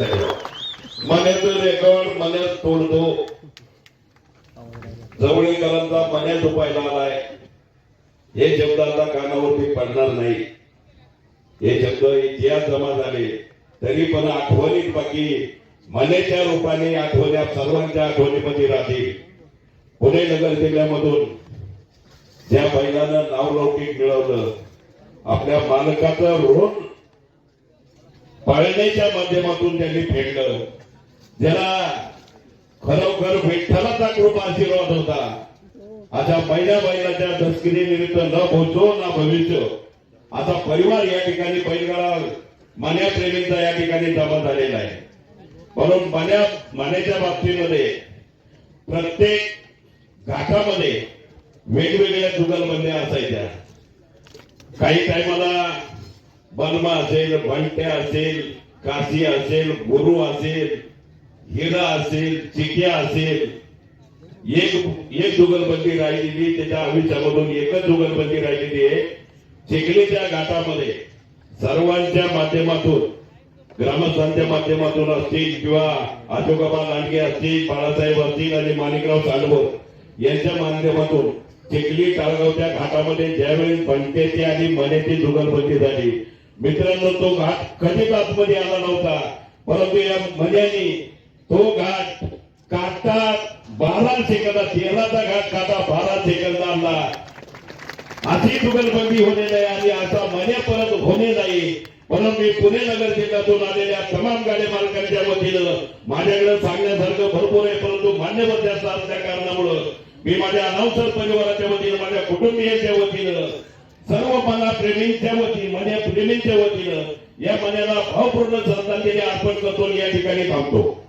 मण्याचं record मण्यात तोडतो जवळीकरांचा मण्यात उपायला आलाय हे शब्द आता कानावरती पडणार नाही हे शब्द इतिहास जमा झाले तरी पण आठवणीत बाकी मनेच्या रूपाने आठवण्या सर्वांच्या आठवणीमध्ये राहतील पुणे नगर जिल्ह्यामधून ज्या बैलानं नावलौकिक मिळवलं आपल्या मालकाचं ऋण पाळण्याच्या माध्यमातून त्यांनी फेडलं. ज्याला खरोखर विठ्ठलाचा कृपा आशीर्वाद होता. अशा पहिल्या बैलाच्या दसकिरी निमित्त न पोहोचो ना भविष्य. असा परिवार या ठिकाणी बैलगाडा मान्या प्रेमींचा या ठिकाणी जमा झालेला आहे. म्हणून मान्या मान्याच्या बाबतीमध्ये प्रत्येक घाटामध्ये वेगवेगळ्या जुगलबंद्या असायच्या. काही टायमाला बलमा असेल बंट्या असेल काशी असेल गुरु असेल हिरा असेल चिक्या असेल एक एक जुगलबंदी राहिलेली त्याच्या आयुष्यामधून एकच जुगलबंदी राहिलेली आहे. चिखलीच्या घाटामध्ये सर्वांच्या माध्यमातून ग्रामस्थांच्या माध्यमातून असतील किंवा अशोकाबा लांडगे असतील बाळासाहेब असतील आणि माणिकराव सालवर यांच्या माध्यमातून चिखली टाळगावच्या घाटामध्ये ज्यावेळेस बंटेची आणि मनेची जुगलबंदी झाली मित्रांनो तो घाट कधीच आतमध्ये आला नव्हता. परंतु या मन्यानी तो घाट काटा बारा सेकंदा तेलाचा घाट काटा बारा सेकंदाला अशी जुगलबंदी होणे नाही आणि असा मन्या परत होणे नाही. परंतु मी पुणे नगर जिल्ह्यातून आलेल्या तमाम गाडी मालकांच्या वतीनं माझ्याकडे सांगण्यासारखं भरपूर आहे परंतु मान्यवर जास्त असल्या कारणामुळं मी माझ्या अनावसर परिवाराच्या वतीनं माझ्या कुटुंबियांच्या वतीनं सर्व मना प्रेमींच्या वतीनं मन्या प्रेमींच्या वतीनं या मन्याला भावपूर्ण श्रद्धांजली अर्पण करतो या ठिकाणी थांबतो.